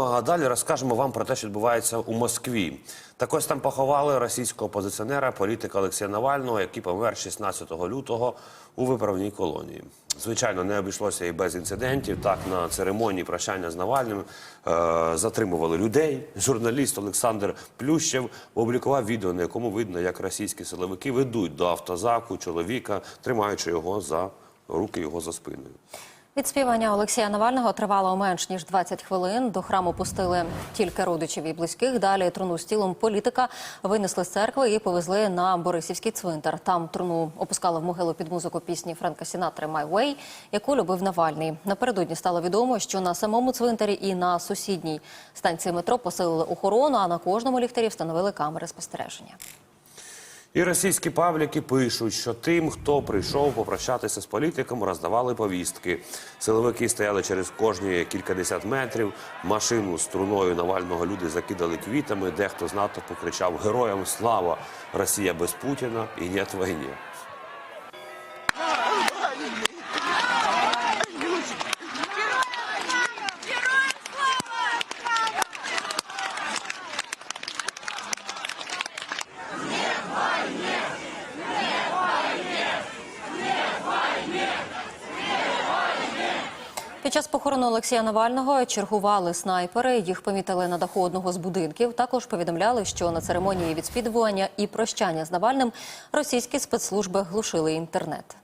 А далі розкажемо вам про те, що відбувається у Москві. Так ось там поховали російського опозиціонера, політика Олексія Навального, який помер 16 лютого у виправній колонії. Звичайно, не обійшлося і без інцидентів. Так на церемонії прощання з Навальним е, затримували людей. Журналіст Олександр Плющев опублікував відео, на якому видно, як російські силовики ведуть до автозаку чоловіка, тримаючи його за руки його за спиною. Відспівання Олексія Навального тривало менш ніж 20 хвилин. До храму пустили тільки родичів і близьких. Далі труну з тілом політика винесли з церкви і повезли на Борисівський цвинтар. Там труну опускали в могилу під музику пісні Френка Сінатри «My Way», яку любив Навальний. Напередодні стало відомо, що на самому цвинтарі і на сусідній станції метро посилили охорону, а на кожному ліхтарі встановили камери спостереження. І російські пабліки пишуть, що тим, хто прийшов попрощатися з політиком, роздавали повістки. Силовики стояли через кожні кількадесят метрів. Машину з труною Навального люди закидали квітами. Дехто з НАТО покричав Героям слава! Росія без Путіна і нет війни. Під час похорону Олексія Навального чергували снайпери. Їх помітили на даху одного з будинків. Також повідомляли, що на церемонії відспідування і прощання з Навальним російські спецслужби глушили інтернет.